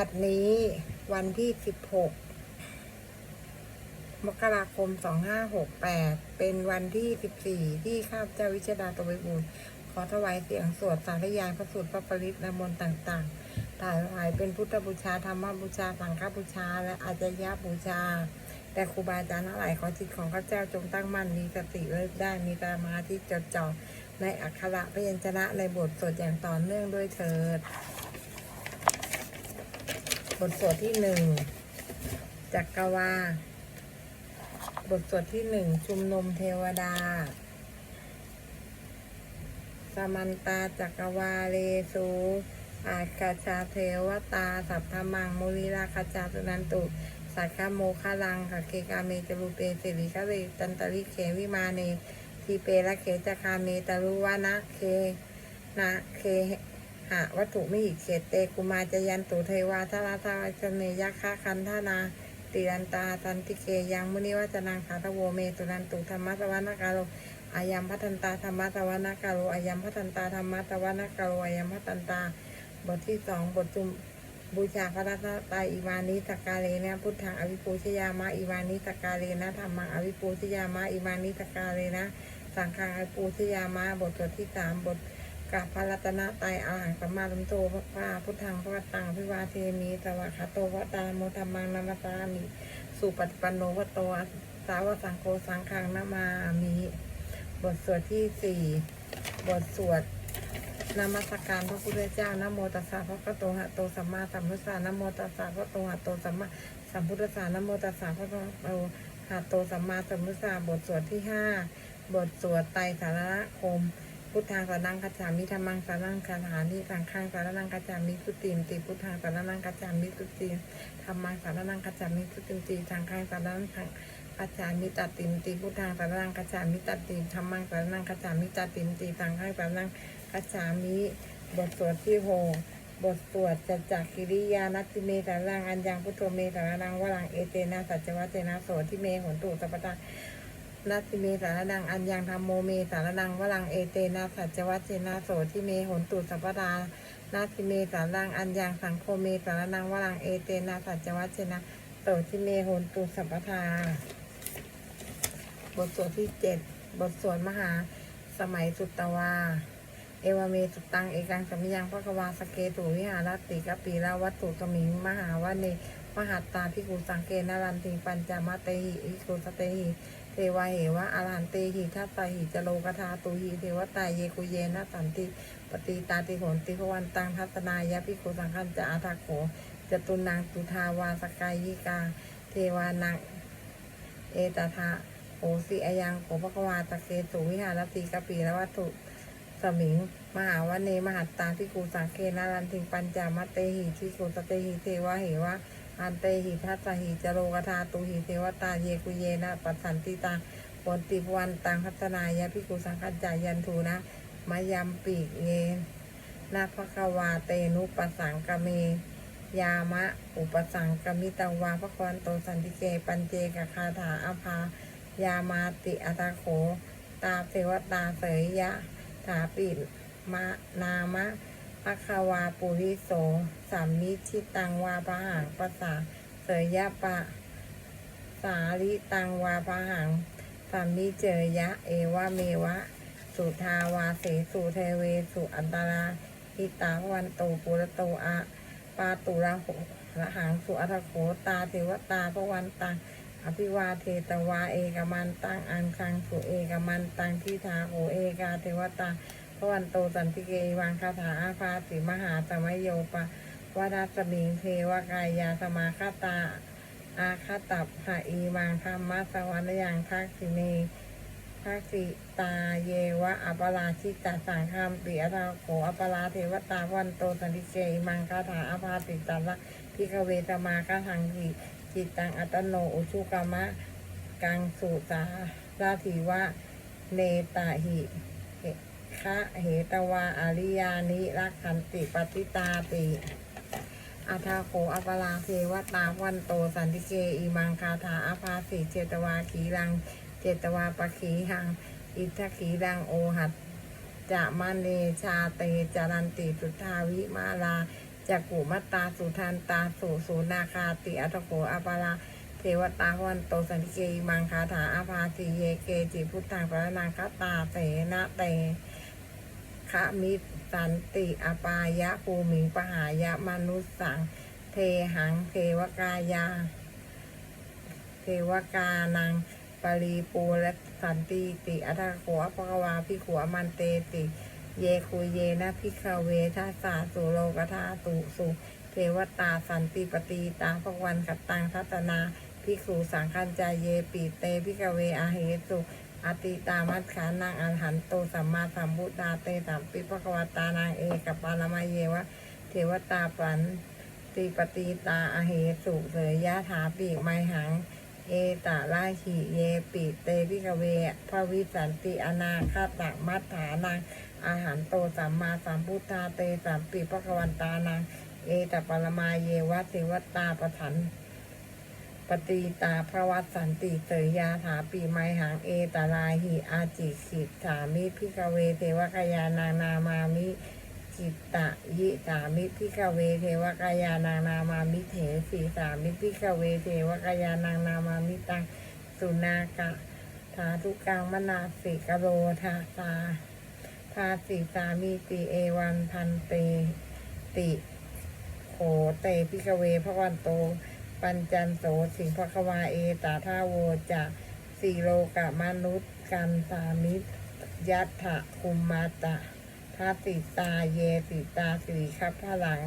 บัดนี้วันที่ 16 มกราคม 2568 เป็นวันที่ 14 ที่ข้าพเจ้าวิชดาตวิบูลย์ขอถวายเสียงสวดสาธยายพระสูตรพระปริตรนมนต์ต่างๆ ถ่ายถวายเป็นพุทธบูชาธรรมบูชาสังฆบูชา และอาจยบูชา แต่ครูบาอาจารย์ทั้งหลายขอจิตของข้าพเจ้าจงตั้งมั่นมีสติเลิกได้มีตามาที่จดจ่อในอักขระพยัญชนะในบทสวดอย่างต่อเนื่องด้วยเถิด ทสวดที่หนึ่งจักรวาบทสวดที่หนึ่งชุมนุมเทวดา สมันตาจักรวาเลสูอาคาชาเทวตา สัพพมังมุลิราคาจาสุนันตุ สักขโมคาลังค่ะเคกาเมจรูเปสิริคะเวตันตริเขวิมาเนทีเปละเขจคาเมตารุวานะเคนะเค หะวัตถุมิหิเขตเตกุมาจยันตุเทวาทาราทาชเนยักคะคันธนาติรันตาตันติเกยังมุนิวัจนังขาตโวเมตุนันตุธรรมะสวนาการโลอายัมพัทันตาธรรมะสวนาการโลอายัมพัทันตาธรรมะสวนาการโลอายัมพัทันตา บทที่สองบทจุมบูชาพระรัตนตรัยอีวานิสกาเลนะพุทธังอวิปูชยามะอีวานิสกาเลนะธรรมังอวิปูชยามะอีวานิสกกาเลนะสังฆังอวิปูชยามะบทสวดที่สามบท กราบพระรัตนตรัยอาหังสัมมาสัมโธพระพาพุทธังพระวัตตังพิวาเทมีสวะคาโตพระตาโมธรรมังนามัสสามิสุปฏิปันโนวโตสาวสังโฆสังฆังนามามิบทสวดที่สี่บทสวดนมัสการพระพุทธเจ้านโมตัสสะพระคะโตหะโตสัมมาสัมพุทธัสสะนโมตัสสะพระโตหะโตสัมมาสัมพุทธัสสะนโมตัสสะพระโตหะโตสัมมาสัมพุทธัสสะบทสวดที่ห้าบทสวดไตรสารณคม พุทธังสารังคัจฉามิธรรมังสารังคาถานิสังฆังสารังคัจฉามิทุติมติพุทธังสารังคัจฉามิทุติมธรรมังสารังคัจฉามิทุติมติสังฆังสารังคัจฉามิตัดติมติพุทธังสารังคัจฉามิตัดติมธรรมังสารังคัจฉามิตัดติมติสังฆังสารังคัจฉามิบทสวดที่หกบทสวดจัจจกิริยานัตติเมสารังอัญญังพุทโธเมสารังวรังเอเตนะสัจวัตเตนะโสทิเมหนตุสัพพตา นาติเมสารดังอัญญังธรรมโมเมสารดังวลังเอเตนะสัจวัชเชนะโสทิเมหนตุสัพพดานาติเมสารังอัญญังสังโฆเมสารดังวลังเอเตนะสัจวัชเชนะโสทิเมหนตุสัพพทาบทสวดที่เจ็ดบทสวดมหา สมัยสุตตวา เอวเมสุตังเอกังสัมยังพระกวาสเกตุวิหารติกปีลาวัตถุสมิงมหาวเนมหัตตาพิกุสังเกนารันติปัญจมาเตหิอิกุสเตหิ เทวาเหวะอารันเตหิทัตตาหิจโลกธาตุหิเทวตาเยกุเยนะสันติปฏิตาติโหนติภวันตังทัตนายะพิโกสังคันจะอาทาโขจตุนังตุทาวาสกายิกา เทวานังเอตทาโหสิอายังโขภควาตะเกสุวิหารติกปีและวัตถุสมิง มหาวเนมหัตตาพิกูสังเกนารันติปัญจามเตหิทิโกสเตหิเทวาเหวะ อันเตหิทัตหิจโรกธาตุหิเทวตาเยกุเยนะปัสสันติตาปนติวันตังพัฒนายะพิกุสังคัจจายันทูนะมายำปีกเยนาภควาเตนุปสังกเม ยามะ อุปสังกมิตังวาพระควันโตสันติเกปัญเจกคาถาอภายามาติอัตาโข ตาเทวตาเสยยะ ถาปิมะนามะ ภควาปุริโสสัมมิชิตังวาปะหังปะสาเสยยะปะ สาลิตังวาปะหังสัมมิเจยะ เอวะเมวะ สุทาวาเสสุเทเวสุอันตราหิตาวันโตปุระโตอะปาตุระหระหังสุอัตโขตาเทวตาพระวันตังอภิวาเทตวาเอกมันตังอันคังสุเอกมันตังทิทาโหเอกาเทวตา วันโตสันติเกวังคาถาอาภาสิมหาสมัยโยปะวราสมิงเทวกายาสมาคาตา อาคาตับหะอีวังธรรมะสวรรค์ยังทักษิเนทักษิตาเยวะอัปราชิตาสังคามปิอาทาโขอัปราเทวตาวันโตสันติเกมังคาถาอาภาติตัละพิกเวตมาคาทังกิจิตตังอัตโนอุชุกามะ กังสุสาราธิวะเนตาหิ คะเหตวาอริยานิรักขันติปฏิตาติอาทาโขอัปราเทวตาวันโตสันติเกอิมังคาถาอาภาสิเจตวาขีรัง เจตวาปะขีหัง อิทธขีรังโอหัตจะมะเนชาเตจารันติสุทาวิมาลาจักกุมัตตาสุทันตาสุสุนาคาติอัตโขอาปาราเทวตาวันโตสันติเกอิมังคาถาอาภาติเยเกจิพุทธังพระนางคตาเสนะเต คะมิสันติอปายะภูมิงปหายะมนุสสัง เทหังเทวกายา เทวกานังปรีปูและสันติติอัตโขอภควาพิขวมันเตติ เยคุเยนะพิคาเวทัสาสุโลกธาตุสุเทวตาสันติปตีตาพวันขัตตังทัตนาภิกษุสังคัญจายเยปีเตพิกเวอาเหตุ อติตามัจขานังอันหันโตสัมมาสัมพุทธาเตสัมปิภควตานางเอกปาลมาเยวะ เทวตาปันติปตีตาอเหสุเสยยะถาปีกไมหัง เอตาลาหิเยปิเตพิกเวพระวิสันติอนาคาตมัฏฐานังอาหารโตสัมมาสัมพุทธาเตสัมปิภควันตานังเอตปรมาเยวะเทวตาปะถัน ปฏิตาพระวัตสันติเสยยาถาปีไมหังเอตาลาหิอาจิขิตสามิพิกเวเทวกายานานามามิจิตตะยิสามิพิกเวเทวกายานานามามิเถสีสามิพิกเวเทวกายานานามามิตังสุนากะธาทุกังมนาสิกโรธาสาภาสิสามีติเอวันพันเตติโขเตพิกเวพระวันโต ปัญจันโสสิงพควาเอตาทาโวจะสีโลกะมนุษย์กันสามิตรยัตถะคุมมาตะทัสสิตาเยสิตาสิริคับพลัง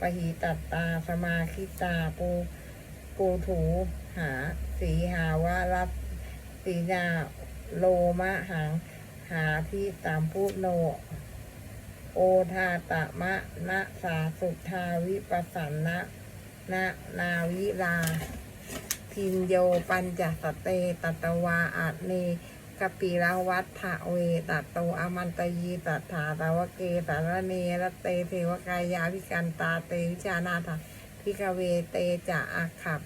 ปหิตัตตาสมาคิตาปูปูถูหาสีหาวารับสีนาโลมะหัง หาที่ตามพูดโน โอทาตะมะนะสาสุทาวิปัสสันนะ นะนาวิลา พินโยปัญจสเตตัตวาอาเนกปิรวัฏฐะเวตัตโตอมันตยีตัถาตาวเกสารเนรเตเทวกายาวิกันตาเตวิชานาถาพิกเวเตจะอาขับ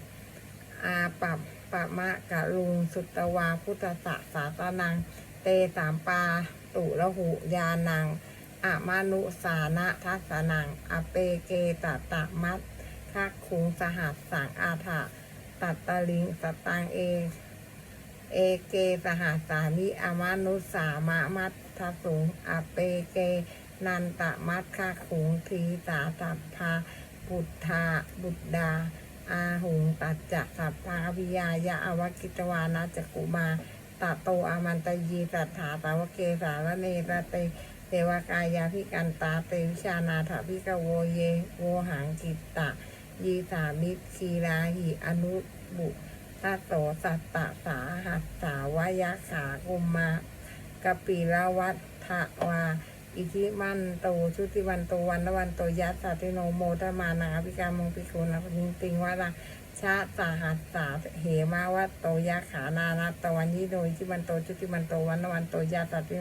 อาปับปะมะกะลุงสุตตวาพุทธะสาตานัง เตสามปาตุละหุยานังอะมานุสานะทัสสนังอเปเกตตะมัต คักคุงสหัสสังอาถะตัตตะลิงสตังเอ เอเกสหัสสามิอมานุสามะมัตทสุงอเปเก นันตะมัตคักขุงทีสาสัพพาบุตธาบุตดา อาหุงตัจจะสัพพาวิยายะอวกิตวานาจกุมาตาโตอามันตยีสัทธาตาวเกสารเนรเตเทวกายาพิกันตาเตวิชานาถพิกโวเย โวหังกิตตะ ยีสามิคีราหิอนุบุตโสสัตตะสาหัสสาวายะขากุมมากปิรวัฏทวาอิทิมันโตชุติวันโตวันละวันโตยัสสติโนโมทมานาภิกามงพิคุนะพิงติงวาระชาสาหัสสาเหมาวัตโตยะขานานัตตวันยิโดยที่มันโตจุติมันโตวันนวันโตยาสัตติ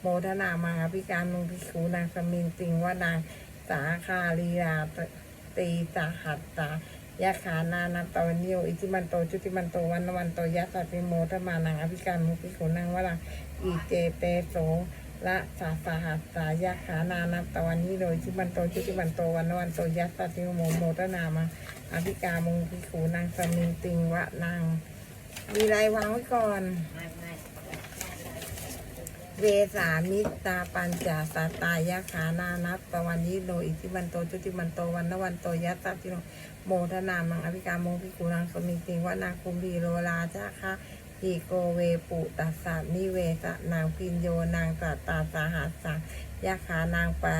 โมทนามาพิการมุงพิคูนางสมิงติงว่านางสาคาลีลา ตีสาหัสสายะขานานัตตวันยิโดอิจิมันโตจุติมันโตวันนวันโตยาสัตติโมทมานางอภิการมุงพิคูนางว่านางอีเจเตโสละสาสาหัสสายะขานานัตตวันยิโดยที่มันโตจุติมันโตวันนวันโตยาสัตติโมโมทนามาอภิกามงพิขูนางสมิงติงวะนางมีไรวางไว้ก่อน เวสามิตาปัญจาสาตายะขานานัตตวันยิโนอิทิมันโตจุติมันโตวันนวันโตยัสสะติโนโมทนามังอภิกามงพิขูนางสมิงติวะนาคุมพีโรลาจาคะทีโกเวปุตัสสะนิเวสนางพินโยนางสัตตาสาหัสสังยะขานางปะ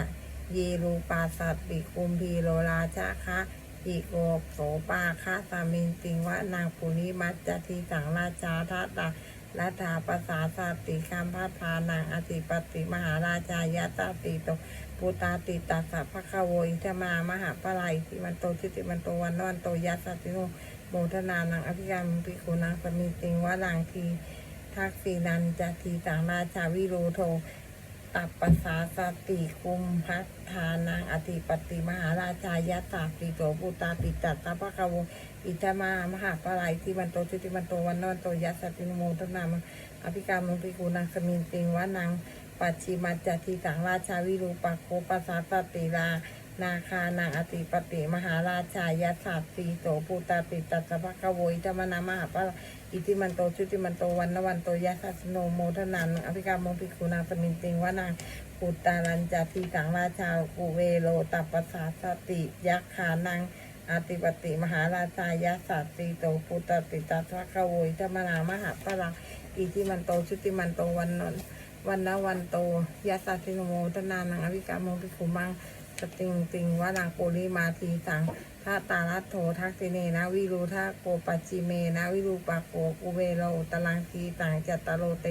เยรูปาสัตติคุมพีโรลาจาคะอีโกโสปาคาสามินติงวะนางปุริมัจจทีสังราชาทัตตา ลัทธาภาษาสาติคามพัฒานางอติปติมหาราชายาตาติโตปุตาติตัสสะภะคะโวอิทมามหาปะไลทิมันโตทิติมันโตวันนวันโตยัสสติโนโมทนานังอภิกรรมปิกุนางสมิติงวะนางทีทักษีนันจทีสังราชาวิโรโทตับปปสาสติคุมพัฒทานังอธิปติมหาราชายาตาติโสปุตาติตัตตะภะคะว อิทมามหาปะไลที่มันโตชุติมันโตวันนอนโตยัสสตินโมทนามังอภิกรรมพิกูนางสมินติงวะนางปัจฉิมัจจทิสังราชาวิรูปโคปัสสาสติลานาคานาอติปติมหาราชายาสัตสีโสภูตาติตัสภะคะโวยธรรมนามหาปะอิติมันโตชุติมันโตวันนวันโตยะสัสโนโมทนันอภิกามงพิกุณาสมินติงวานางปุตตารัญจาทีสังราชากุเวโลตัปปสาสติยักขานัง อาติปติมหาราชายาสัตสีโตพุตติตัสสะคะโวยธรรมนามหาปะลังอิติมันโตชุติมันโตวันนนวันนวันโตยะสัสสิโมทนานังอภิกามงพิกุมังสติงติงวานังปุริมาทีสังท่าตาลัตโททักษิเนนะวิรูทาโกปัจจิเมนะวิรูปาโกกุเวโรตลังทีสังจัตตโรเต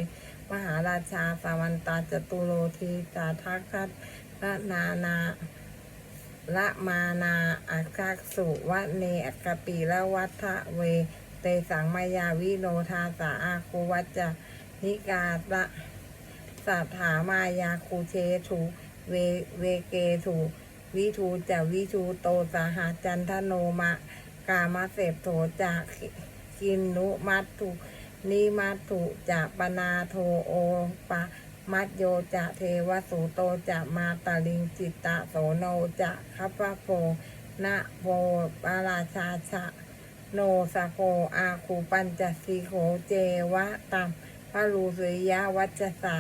มหาราชาสาวันตาจตุโรทีตาทักคัตระนานา ละมานาอักคักสุวะเนอักปีละวัฏเว เตสังมายาวิโนทาสาอาคูวัจจะนิกาตะสัทธามายาคูเชถูเวเวเกถูวิทูจะวิทูโตสาหาจันทโนมะ กามาเสพโถจากกินนุมัตถุนิมัตถุจะปนาโทโอปะ มัตโยจะเทวสุโตจะมาตาลิงจิตตะโสโนจะคัปปะโพนะโพปาราชาชะ โนสะโกอาคูปัญจสีโขเจวะตัมพระลูสุริยวัจสา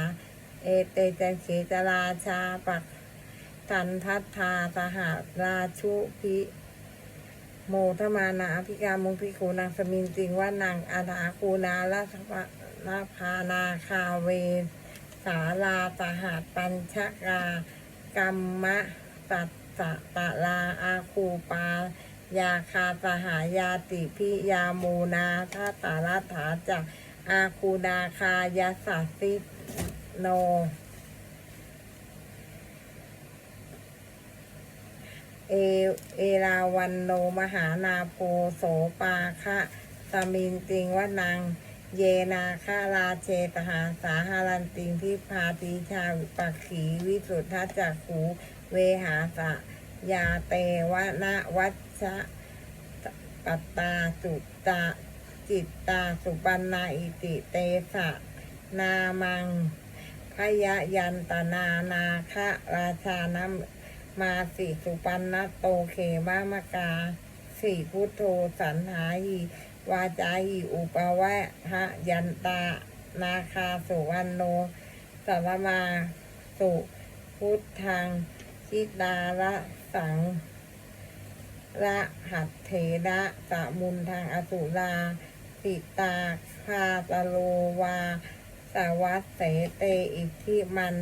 เอเตจันเขจราชาปักตันทัตทาสหาราชุพิโมทมานาอภิกามุงพิคูนางสมินจริงว่านางอาถาคูนาลาสภะนาพานาคาเว สาลาสหัสปัญชกากรรมะตัตสตะลาอาคูปายาคาสหายาติพิยามูนาทัตตารัฐาจักอาคูนาคายาสัสสิโน เอเอราวันโนมหานาโพโสปาคะสมินติงวนัง เยนาคาราเชตหาสาหารันติงทิพาติชาปักขีวิสุทธจักขูเวหาสะยาเตวะนะวัชะปัตตาสุตตาจิตตาสุปันนาอิติเตสะนามังพยยันตนานาคะราชานำมาสิสุปันนโตเขมามกาสีพุทโธสันหาหิ วาจาหิอุปวะหะยันตา นาคาสุวรรณโนสัรมาสุพุทธังคิดาละสังระหัตเถระสะมุนทางอสุราสิตาคาตโลวา สวัสเสเตอิทิมัน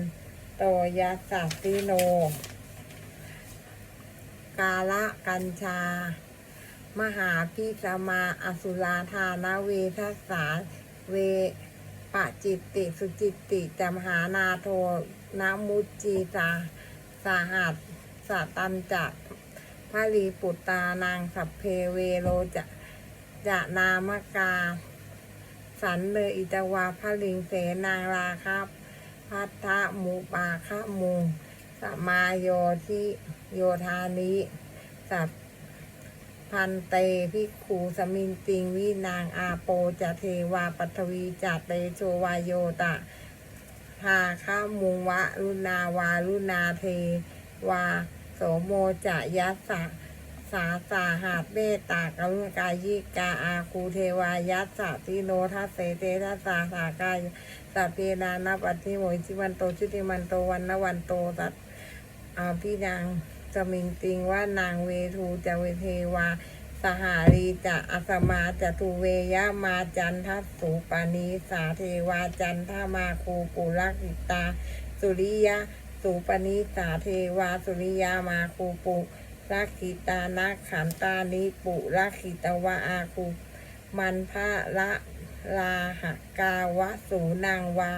โตยัสสติโน กาละกัญชา มหาพิสมาอสุราธานเวทัสาเวปะจิตติสุจิตติจำหานาโทนามุจจีสาสาหัสสะตันจักพระลีปุตตานางสัพเพเวโรจะจะนามกา สันเลยอิตวาพระลิงเสนางราครับพัทธะมูปาคะมูสมาโยที่โยธานิสัพ พันเตพิกขูสมินติงวินางอาโปจะเทวาปัทวีจัตเตโชวายโยตะทาข้ามุงวะรุณาวารุณาเทวาโสโมจะยัสสะสาสาหาเมตตากรุกายิกาอาคูเทวายัสสะทิโนทัสเสเตทัสสาสากายสัพเพนานาปัตติโมยชิวันโตชุติมันโตวันนวันโตตัดอาพี่นาง สมิงติงว่านางเวทูจะเวเทวา สหารีจะอัสมาจะทูเวยะมาจันทัสสุปานีสาเทวาจันทมาคูปุรักขิตา สุริยะสุปนิสาเทวาสุริยามาคูปุรักขิตานาขันตานิปุรักขิตวะอาคูมันพระละลาหกาวะสูนางวา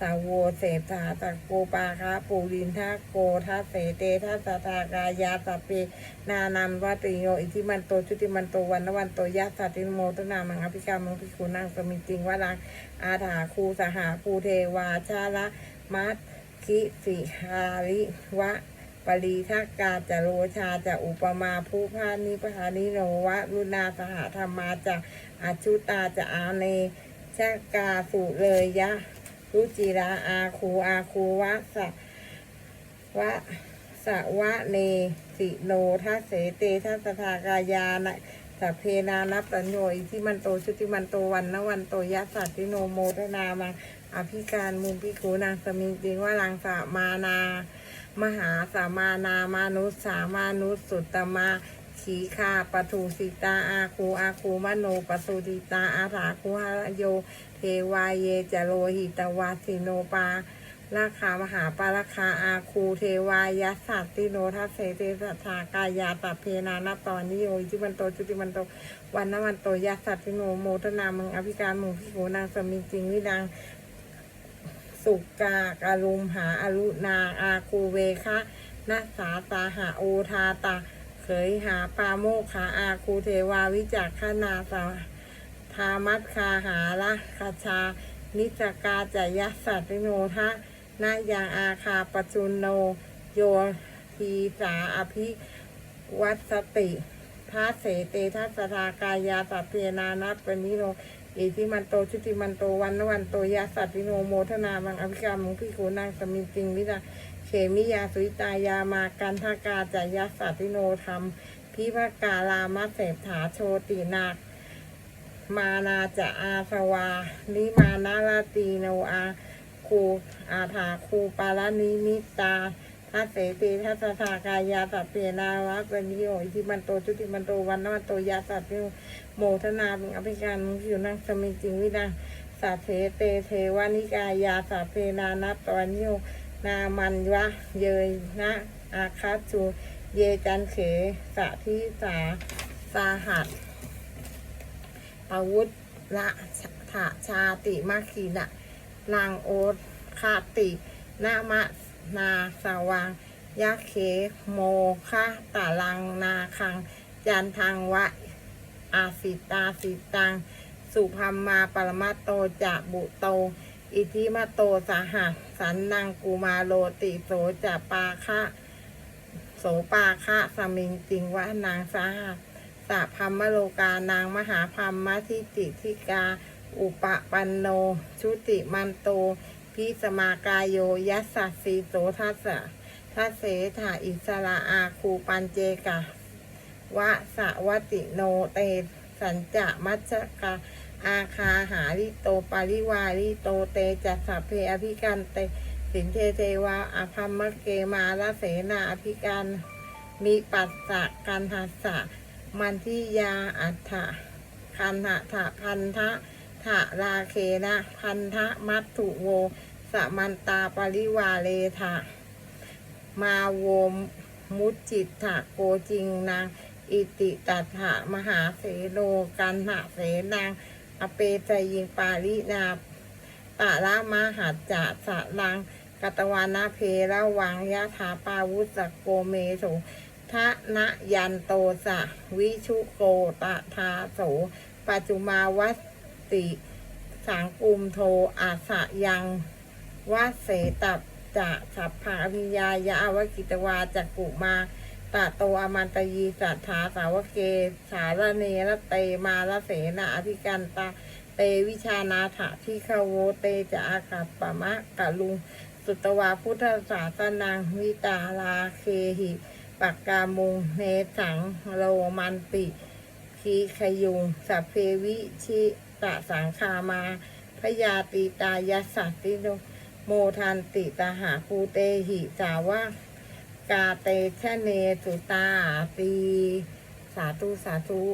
สาวโวเสถาตะโกปาคาปูรินทาโกทัสเสเตทัสสทากายาสพเปนานัมวัติโยอิทิมันโตชุติมันโตวันนวันโตยัสสติโมตนามังอภิกามังพิคูนังสมิจริงวรังอาถาคูสหาภูเทวาชาละมัตคิสิหาริวะปรีทักกาจะโรชาจะอุปมาผู้พานิพพานิโนวะรุณาสหธรรมาจะอาชุตาจะอาเนชกาสุเลยยะ รุจิราอาคูอาคูวะสะวะสสวะเนสิโนทัสเสเตทัสทากายานะสัพเพนานัปปัญโยอิทิมันโตชุติมันโตวันนวันโตยัสสัตติโนโมทนามังอภิการมุมพิคูนางสมิงติงว่าลังสามานา มหาสามานามานุสสามานุสสุตตมาขีคาปทุสิตาอาคูอาคูมโนปทุติตาอาถาคูหโย วาเยจโรหิตวาสิโนปาราคามหาปาราคาอาคูเทวายสสัตติโนทัสเสเตสัทธากายาตัพเพนานาตอนนิโยอิจิมันโตจุติมันโตวันนวันโตยัสสัตติโนโมทนามังอภิการมุงพิโกนางสมิจริงวิดังสุกาการุมหาอรุนาอาคูเวคะนัสสาตาหาโอทาตาเขยหาปาโมคขาอาคูเทวาวิจักขนาสา ธามัตคาหาละคาชา นิจกาจายสัตติโนทะนายังอาคาปจุนโน โยทีสาอภิวัตสติทัสเสเตทัสสทากายาสัพเพนานัปปนิโนอิทิมันโตชุติมันโตวันนวันโตยาสัตติโนโมทนามังอภิกรรมมุพิโกนางสมิงจริงวิดาเขมิยาสุิตายามากันทากาจายาสัตติโนธรรมพิภกาลามาเสถาโชตินา มานาจะอาสวานิมานาลาตีโนอาคูอาถาคูปาลานิมิตาทัสเสติทัสสากายาสัพเพนาวะเป็นิโยอิทิมันโตชุติมันโตวันนวันโตยาสัตติโมทนาเป็นอภิการมุขิวนังสมิงจริงวิดังสัทเทเตเทวานิกายาสัพเพนานัตตวันโยนามันวะเยยนะอาคาจูเยจันเขสะทิสาสาหัส อาวุธละถาชาติมาคีนะนางโอตคาตินามะนาสวังยะเขโมคะตาลังนาคัง จันทังวะ อาสิตาสิตัง สุพัมมาปรมาโตจะบุโต อิทิมาโตสหะสันนังกุมาโลติโสจะปาคะโสปาคะสมิงติงวะนางสหะ สะพัมมโลกานางมหาพัมมทิติทิกา อุปปันโน ชุติมันโต พิสมากายโยยัสสสีโสทัสสะทัสเสถาอิสระอาคูปันเจกะวะสะวติโนเตสัญจะมัชกะอาคาหาริโตปาริวาริโตเตจัสสเพอภิกันเตสินเทเทวาอภัมมะเกมาลเสนาอภิการมีปัสสะกันหัสสะ มันทิยาอัฏฐะคันหะถะพันทะถะราเคนะพันทะมัตถุโวสมันตาปริวาเลทะมาโวมมุจจิตถะโกจิงนางอิติตัถะมหาเสโนกันหะเสนางอเปจยิงปารินาตะละมหัจจะสะลังกตวานาเพระวังยะถาปาวุสโกเมโส ทะนะยันโตสะวิชุโกตะทาโสปัจจุมาวัสติสังกุมโทอาสะยังวสเสตับจะสัพพาพิยายะวกิตวาจักกุมาตะโตอมันตยีสัทธาสาวเกสารเนระเตมาละเสนาอภิกันตาเตวิชานาถะที่ขโวเตจะอากัปปะมะกะลุง สุตวาพุทธศาสนังวิตาลาเคหิ ปักกามุงเนสังโรมันติคีขยุงสัพเพวิชิตะสังคามาพยาติตายสัตติโนโมทันติตาหาภูเตหิสาวากาเตชะเนสุตาตีสาธุสาธุ